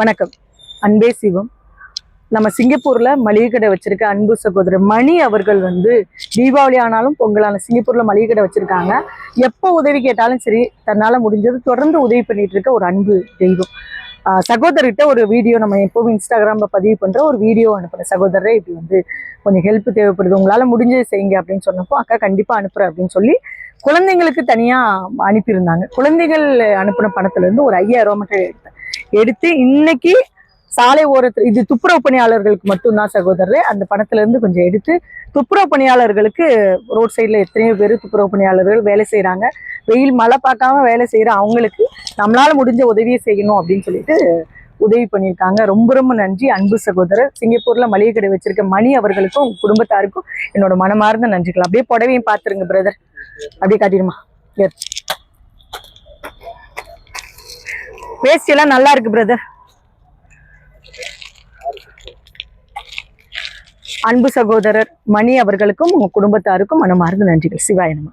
வணக்கம். அன்பே சிவம். நம்ம சிங்கப்பூர்ல மளிகை கடை வச்சிருக்க அன்பு சகோதரர் மணி அவர்கள் வந்து தீபாவளி ஆனாலும் பொங்கலான சிங்கப்பூர்ல மளிகை கடை வச்சிருக்காங்க. எப்போ உதவி கேட்டாலும் சரி தன்னால முடிஞ்சது தொடர்ந்து உதவி பண்ணிட்டு இருக்க ஒரு அன்பு தெய்வம். சகோதரிட்ட சகோதரர்கிட்ட ஒரு வீடியோ நம்ம எப்பவும் இன்ஸ்டாகிராம்ல பதிவு பண்ற ஒரு வீடியோ அனுப்புறேன். சகோதரரே இப்படி வந்து கொஞ்சம் ஹெல்ப் தேவைப்படுது உங்களால முடிஞ்சது செய்யுங்க அப்படின்னு சொன்னப்போ அக்கா கண்டிப்பா அனுப்புகிறேன் அப்படின்னு சொல்லி குழந்தைங்களுக்கு தனியா அனுப்பியிருந்தாங்க. குழந்தைகள் அனுப்பின பணத்துல இருந்து ஒரு ஐயாயிரம் ரூபாய் மட்டும் எடுத்து இன்னைக்கு சாலை ஓரத்தில் இது துப்புரவு பணியாளர்களுக்கு மட்டும்தான் சகோதரர் அந்த பணத்துல இருந்து கொஞ்சம் எடுத்து துப்புரவு பணியாளர்களுக்கு ரோட் சைடில் எத்தனையோ பேர் துப்புரவு பணியாளர்கள் வேலை செய்கிறாங்க வெயில் மழை பார்க்காம வேலை செய்கிற அவங்களுக்கு நம்மளால முடிஞ்ச உதவியை செய்யணும் அப்படின்னு சொல்லிட்டு உதவி பண்ணியிருக்காங்க. ரொம்ப ரொம்ப நன்றி. அன்பு சகோதரர் சிங்கப்பூர்ல மளிகை கடை வச்சிருக்க மணி அவர்களுக்கும் குடும்பத்தாருக்கும் என்னோட மனமார்ந்த நன்றிகள். அப்படியே புடவையும் பார்த்துருங்க பிரதர் அப்படியே காட்டிடுமா. வேஸ்ட் எல்லாம் நல்லா இருக்கு பிரதர் அன்பு சகோதரர் மணி அவர்களுக்கும் உங்க குடும்பத்தாருக்கும் மனமார்ந்த நன்றிகள். சிவாயனமா